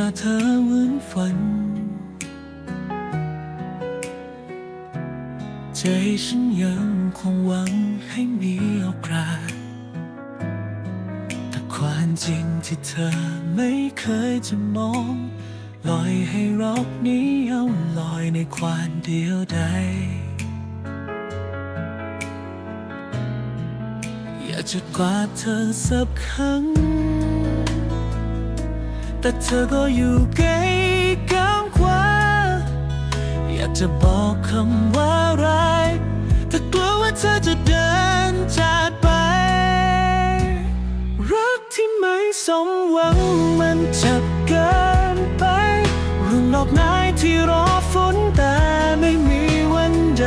ตาเธอเหมือนฝัน ใจฉันยังคงหวังให้มีโอกาสแต่ความจริงที่เธอไม่เคยจะมอง ลอยให้รักนี้เอาลอยในความเดียวดายอยากจะกวาดเธอสักครั้ง แต่เธอก็อยู่ไกลก้าวกว่าอยากจะบอกคำว่ารักแต่กลัวว่าเธอจะเดินจากไป รักที่ไม่สมหวังมันเจ็บเกินไปรุ่นดอกไม้ที่รอฝนแต่ไม่มีวันใด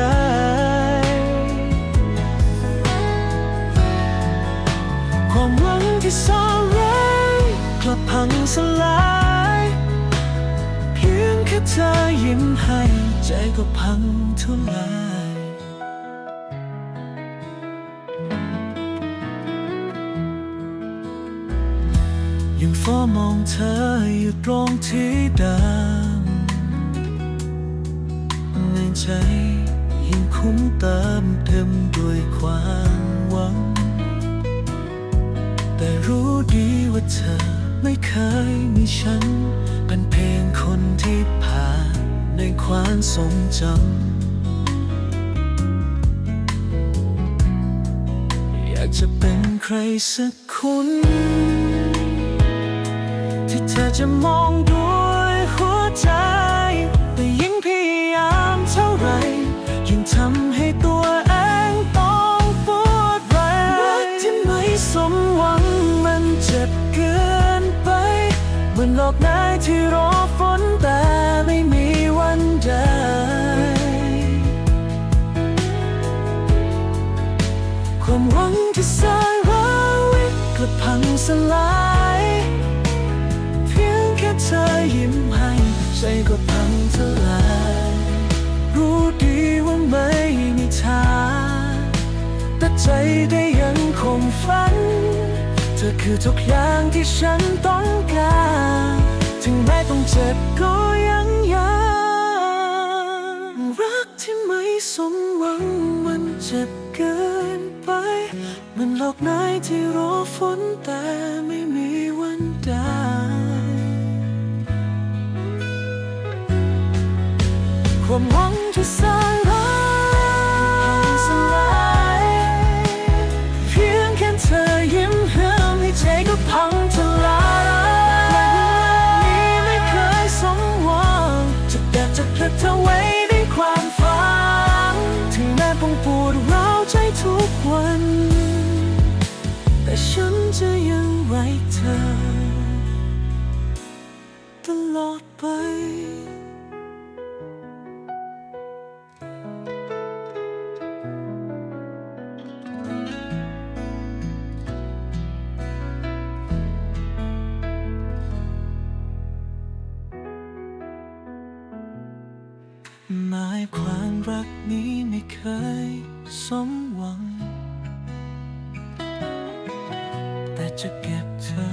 ความหวังที่ซ่อนไว้ กลับพังสลาย เพียงแค่เธอยิ้มให้ ใจก็พังทุลายยังเฝ้ามองเธออยู่ตรงที่เดิมในใจยังคุ้มเติมเต็มด้วยความหวัง แต่รู้ดีว่าเธอ ไม่เคยมีฉัน เป็นเพียงคนที่ผ่านในความทรงจำอยากจะเป็นใครสักคนที่เธอจะมองด้วยหัวใจ หมือนหลอกนายที่รอฝนแต่ไม่มีวันใดความหวังที่สางเราไว้กลับพังสลาย เพียงแค่เธอยิ้มให้ใจก็พังทลายรู้ดีว่าไม่มีทางแต่ใจได้ยังคงฝัน ธอคือทุกอย่างที่ฉันต้องการ ถึงแม้ต้องเจ็บก็ยังยังรักที่ไม่สมหวังมันเจ็บเกินไป มันหลอกนายที่รอฝนแต่ไม่มีวันได้ความหวังที่สร้าง วัน แต่ฉันจะยังไว้เธอ ตลอดไปหมายความรักนี้ไม่เคยสมหวัง จะเก็บเธอ